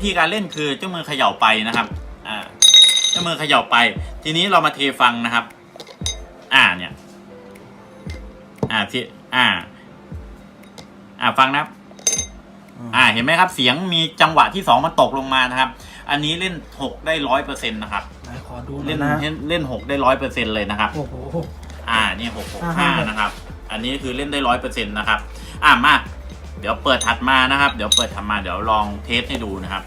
วิธีการเล่นคือเจ้ามือเขย่าไปนะครับ อ่า เจ้ามือเขย่าไป ทีนี้เรามาเทฟังนะครับ อ่าเนี่ย อ่าที่อ่า อ่าฟังนะครับ อ่า เห็นไหมครับ เสียงมีจังหวะที่สองมันตกลงมานะครับ อันนี้เล่นหกได้ร้อยเปอร์เซ็นต์นะครับไหนขอดูหน่เล่อยนนะเล่นเล่นหกได้ร้อยเปอร์เซ็นต์เลยนะครับ โอ้โห อ่า นี่หกหกอ่าห้าฮะนะครับ อันนี้คือเล่นได้ร้อยเปอร์เซ็นต์นะครับ อ่ามา เดี๋ยวเปิดถัดมานะครับ เดี๋ยวเปิดถัดมาเดี๋ยวลองเทสให้ดูนะครับ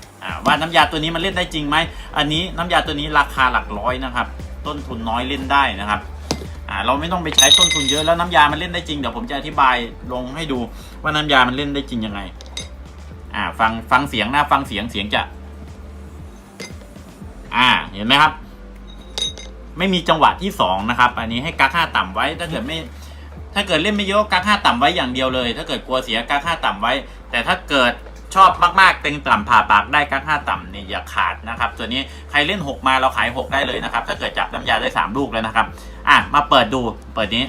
ว่าน้ำยาตัวนี้มันเล่นได้จริงไหมอันนี้น้ำยาตัวนี้ราคาหลักร้อยนะครับ ต้นทุนน้อยเล่นได้นะครับเราไม่ต้องไปใช้ต้นทุนเยอะแล้วน้ำยามันเล่นได้จริงเดี๋ยวผมจะอธิบายลงให้ดูว่าน้ำยามันเล่นได้จริงยังไงอ่าฟังฟังเสียงนะฟังเสียงเสียงจะ อ่าเห็นไหมครับ ไม่มีจังหวะที่สองนะครับ อันนี้ให้กักห้าต่ำไว้ถ้าเกิดไม่ ถ้าเกิดเล่นไม่เยอะกักห้าต่ำไว้อย่างเดียวเลย ถ้าเกิดกลัวเสียกักห้าต่ำไว้ แต่ถ้าเกิดชอบมากๆ เต็งต่ำผ่าปากได้กักห้าต่ำเนี่ยอย่าขาดนะครับ ตัวนี้ใครเล่นหกมาเราขายหกได้เลยนะครับ ถ้าเกิดจับน้ำยาได้สามลูกแล้วนะครับ อะ มาเปิดดูเปิดนี้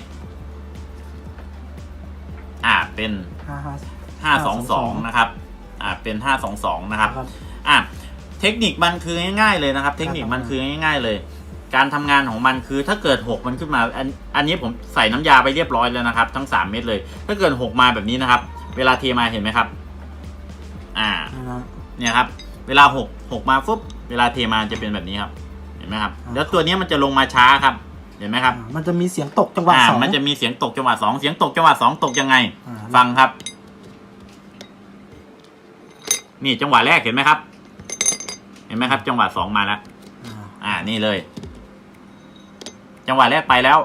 อ่าเป็น ห้าห้าห้าสองสองนะครับ อ่าเป็นห้าสองสองนะครับ ครับ อะเทคนิคมันคือง่ายๆเลยนะครับ เทคนิคมันคือง่ายๆเลย การทำงานของมันคือถ้าเกิดหกมันขึ้นมาอันอันนี้ผมใส่น้ำยาไปเรียบร้อยแล้วนะครับ ทั้งสามเม็ดเลย ถ้าเกิดหกมาแบบนี้นะครับ เวลาเทมาเห็นไหมครับ อ่านะฮะเนี่ยครับ เวลาหกหกมาปุ๊บเวลาเทมาจะเป็นแบบนี้ครับ เห็นไหมครับอ่าแล้วตัวนี้มันจะลงมาช้าครับ เห็นไหมครับอ่ามันจะมีเสียงตกจังหวะอ่าสองมันจะมีเสียงตกจังหวะสองเสียงตกจังหวะสองตกยังไงอ่าฟังครับ นี่จังหวะแรกเห็นไหมครับ เห็นไหมครับ จังหวะสองมาแล้วอ่าอ่านี่เลย จังหวะแรกไปแล้ว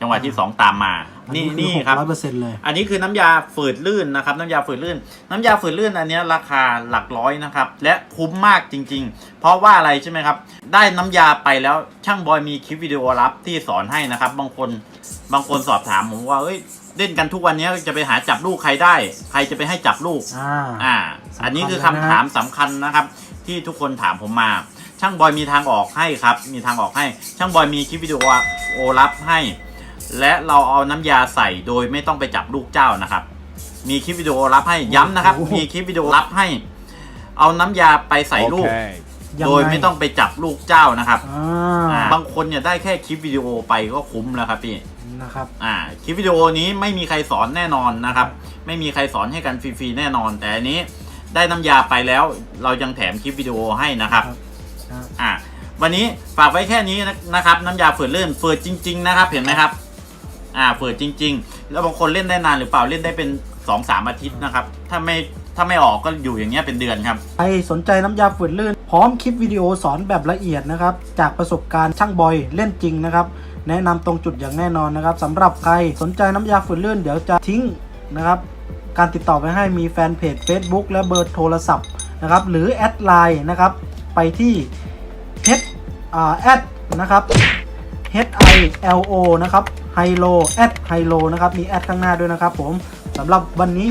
จังหวะที่สองตามมา นี่นี่ครับร้อยเปอร์เซ็นต์เลย อันนี้คือน้ำยาฝืดลื่นนะครับ น้ำยาฝืดลื่น น้ำยาฝืดลื่นอันเนี้ยราคาหลักร้อยนะครับ และคุ้มมากจริง ๆ เพราะว่าอะไรใช่ไหมครับ ได้น้ำยาไปแล้วช่างบอยมีคลิปวิดีโอรับที่สอนให้นะครับ บางคนบางคนสอบถามผมว่าเอ้ยเล่นกันทุกวันนี้จะไปหาจับลูกใครได้ ใครจะไปให้จับลูกอ่าอ่าอันนี้คือคำถามสำคัญนะครับ ที่ทุกคนถามผมมา ช่างบอยมีทางออกให้ครับ มีทางออกให้ ช่างบอยมีคลิปวิดีโอโอรับให้ และเราเอาน้ำยาใส่โดยไม่ต้องไปจับลูกเจ้านะครับ มีคลิปวิดีโอรับให้ย้ำนะครับโอ้โหมีคลิปวิดีโอรับให้ เอาน้ำยาไปใส่ลูก Okay. ยังโดยไม่ต้องไปจับลูกเจ้านะครับอ่อ่าาบางคนเนี่ยได้แค่คลิปวิดีโอไปก็คุ้มแล้วครับพี่นะครับอ่าคลิปวิดีโอนี้ไม่มีใครสอนแน่นอนนะครับ ไม่มีใครสอนให้กันฟรีๆแน่นอน แต่อันนี้ได้น้ำยาไปแล้ว เรายังแถมคลิปวิดีโอให้นะครับครับ อ่าวันนี้ฝากไว้แค่นี้นะครับ น้ำยาฝืดลื่นฝืดจริง ๆ นะครับ เห็นไหมครับ อ่าฝืดจริง ๆ แล้วบางคนเล่นได้นานหรือเปล่าเล่นได้เป็นสองสามอาทิตย์นะครับ ถ้าไม่ถ้าไม่ออกก็อยู่อย่างเงี้ยเป็นเดือนครับ ใครสนใจน้ำยาฝืดลื่น พร้อมคลิปวิดีโอสอนแบบละเอียดนะครับ จากประสบการณ์ช่างบอยเล่นจริงนะครับ แนะนำตรงจุดอย่างแน่นอนนะครับสำหรับใครสนใจน้ำยาฝืดลื่น เดี๋ยวจะทิ้งนะครับ การติดต่อไปให้มีแฟนเพจ Facebook และเบอร์โทรศัพท์นะครับ หรือแอดไลน์นะครับ ไปที่ h อ่แอดนะครับ H I L O นะครับไฮโลแอดไฮโลนะครับ มีแอดข้างหน้าด้วยนะครับผมสำหรับวันนี้